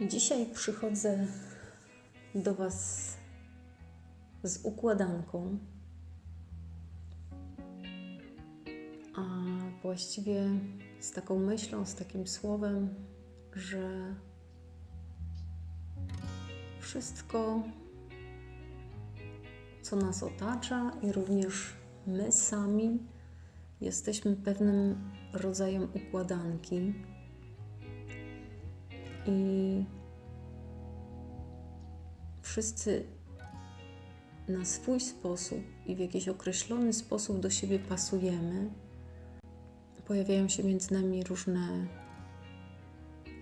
Dzisiaj przychodzę do Was z układanką, a właściwie z taką myślą, z takim słowem, że wszystko, co nas otacza, i również my sami, jesteśmy pewnym rodzajem układanki. I wszyscy na swój sposób i w jakiś określony sposób do siebie pasujemy. Pojawiają się między nami różne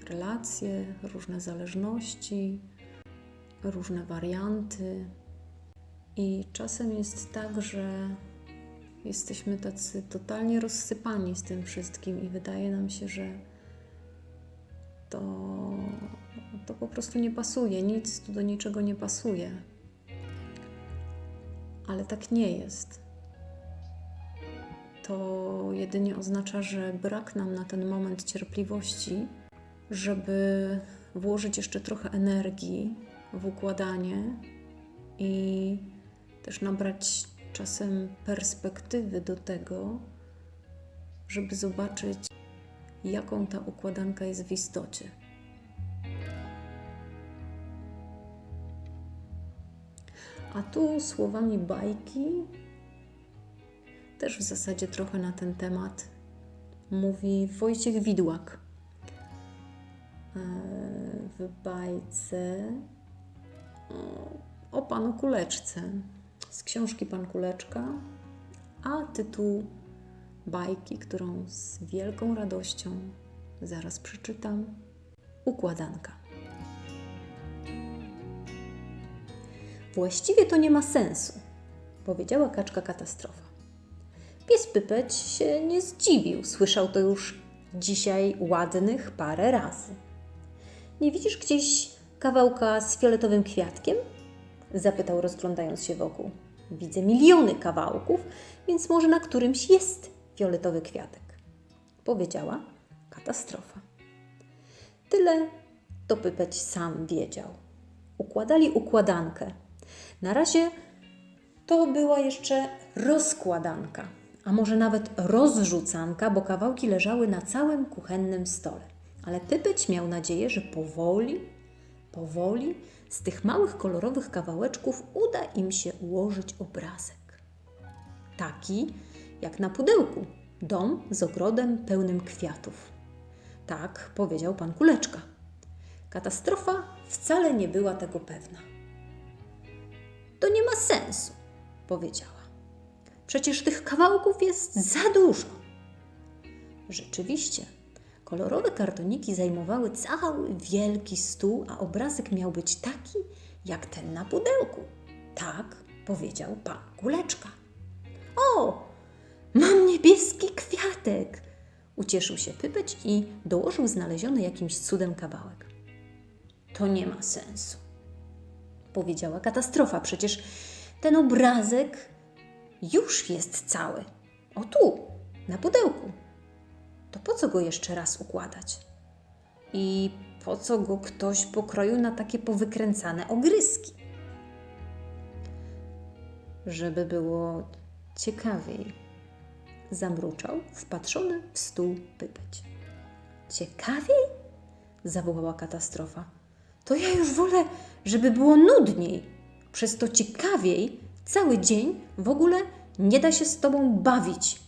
relacje, różne zależności, różne warianty. I czasem jest tak, że jesteśmy tacy totalnie rozsypani z tym wszystkim, i wydaje nam się, że to, to po prostu nie pasuje, nic tu do niczego nie pasuje. Ale tak nie jest. To jedynie oznacza, że brak nam na ten moment cierpliwości, żeby włożyć jeszcze trochę energii w układanie i też nabrać czasem perspektywy do tego, żeby zobaczyć, jaką ta układanka jest w istocie. A tu słowami bajki, też w zasadzie trochę na ten temat, mówi Wojciech Widłak. E, w bajce o panu Kuleczce z książki Pan Kuleczka, a tytuł bajki, którą z wielką radością zaraz przeczytam. Układanka. Właściwie to nie ma sensu, powiedziała kaczka katastrofa. Pies Pypeć się nie zdziwił, słyszał to już dzisiaj ładnych parę razy. Nie widzisz gdzieś kawałka z fioletowym kwiatkiem? Zapytał, rozglądając się wokół. Widzę miliony kawałków, więc może na którymś jest fioletowy kwiatek. Powiedziała katastrofa. Tyle to Pypeć sam wiedział. Układali układankę. Na razie to była jeszcze rozkładanka, a może nawet rozrzucanka, bo kawałki leżały na całym kuchennym stole. Ale Pypeć miał nadzieję, że powoli, powoli z tych małych kolorowych kawałeczków uda im się ułożyć obrazek. Taki jak na pudełku dom z ogrodem pełnym kwiatów. Tak powiedział pan Kuleczka. Katastrofa wcale nie była tego pewna. Ma sensu, powiedziała. Przecież tych kawałków jest za dużo. Rzeczywiście, kolorowe kartoniki zajmowały cały wielki stół, a obrazek miał być taki, jak ten na pudełku. Tak powiedział pan Kuleczka. O, mam niebieski kwiatek! Ucieszył się Pypeć i dołożył znaleziony jakimś cudem kawałek. To nie ma sensu, powiedziała katastrofa. Przecież ten obrazek już jest cały. O tu, na pudełku. To po co go jeszcze raz układać? I po co go ktoś pokroił na takie powykręcane ogryski? Żeby było ciekawiej, zamruczał wpatrzony w stół pypeć. Ciekawiej? zawołała katastrofa. To ja już wolę, żeby było nudniej. Przez to ciekawiej cały dzień w ogóle nie da się z tobą bawić.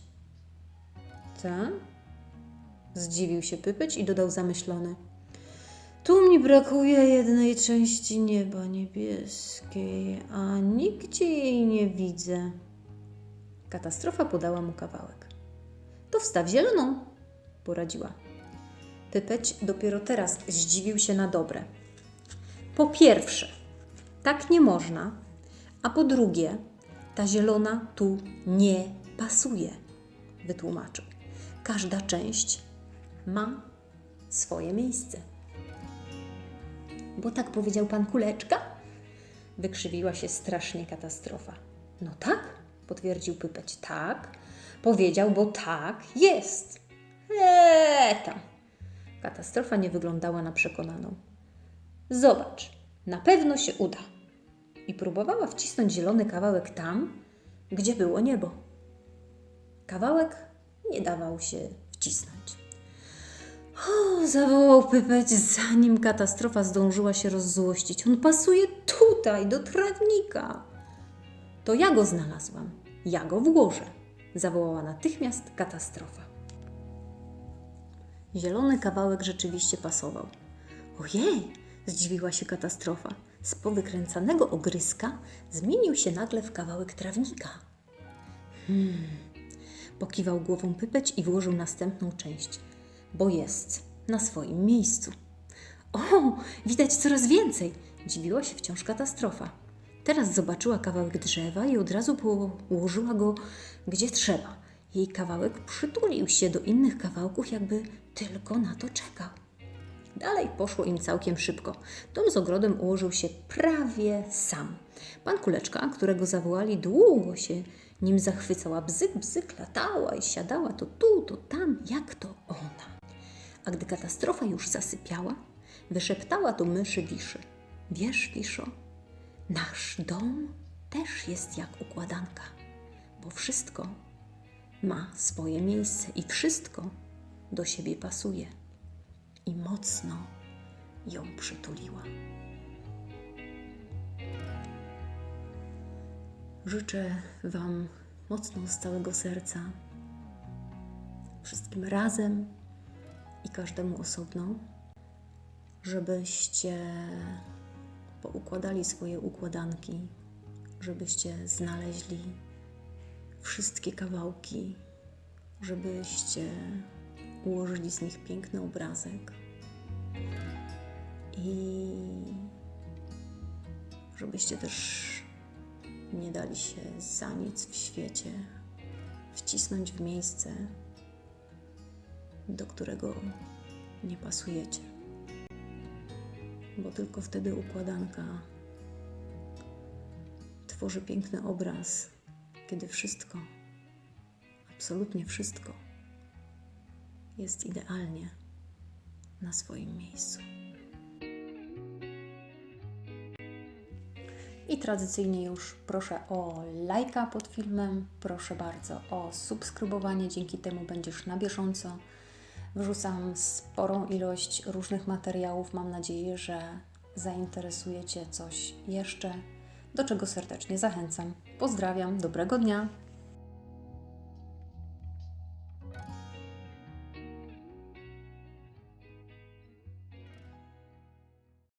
Tak? Zdziwił się Pypeć i dodał zamyślony. Tu mi brakuje jednej części nieba niebieskiej, a nigdzie jej nie widzę. Katastrofa podała mu kawałek. To wstaw zieloną, poradziła. Pypeć dopiero teraz zdziwił się na dobre. Po pierwsze, tak nie można, a po drugie, ta zielona tu nie pasuje, wytłumaczył. Każda część ma swoje miejsce. Bo tak powiedział pan Kuleczka? Wykrzywiła się strasznie katastrofa. No tak, potwierdził Pypeć. Tak, powiedział, bo tak jest. Eee, tam. Katastrofa nie wyglądała na przekonaną. Zobacz, na pewno się uda. I próbowała wcisnąć zielony kawałek tam, gdzie było niebo. Kawałek nie dawał się wcisnąć. O, zawołał Pypeć, zanim katastrofa zdążyła się rozzłościć. On pasuje tutaj, do trawnika. To ja go znalazłam. Ja go włożę. Zawołała natychmiast katastrofa. Zielony kawałek rzeczywiście pasował. Ojej, zdziwiła się katastrofa. Z powykręcanego ogryska zmienił się nagle w kawałek trawnika. Hmm, pokiwał głową Pypeć i włożył następną część, bo jest na swoim miejscu. O, widać coraz więcej! Dziwiła się wciąż katastrofa. Teraz zobaczyła kawałek drzewa i od razu położyła go gdzie trzeba. Jej kawałek przytulił się do innych kawałków, jakby tylko na to czekał. Dalej poszło im całkiem szybko. Dom z ogrodem ułożył się prawie sam. Pan Kuleczka, którego zawołali, długo się nim zachwycała. Bzyk, bzyk, latała i siadała to tu, to tam, jak to ona. A gdy katastrofa już zasypiała, wyszeptała do myszy Wiszy. Wiesz, Wiszo, nasz dom też jest jak układanka, bo wszystko ma swoje miejsce i wszystko do siebie pasuje. I mocno ją przytuliła. Życzę Wam mocno z całego serca, wszystkim razem i każdemu osobno, żebyście poukładali swoje układanki, żebyście znaleźli wszystkie kawałki, żebyście ułożyli z nich piękny obrazek i żebyście też nie dali się za nic w świecie wcisnąć w miejsce, do którego nie pasujecie. Bo tylko wtedy układanka tworzy piękny obraz, kiedy wszystko, absolutnie wszystko jest idealnie na swoim miejscu. I tradycyjnie już proszę o lajka pod filmem, proszę bardzo o subskrybowanie, dzięki temu będziesz na bieżąco. Wrzucam sporą ilość różnych materiałów. Mam nadzieję, że zainteresuje Cię coś jeszcze, do czego serdecznie zachęcam. Pozdrawiam, dobrego dnia.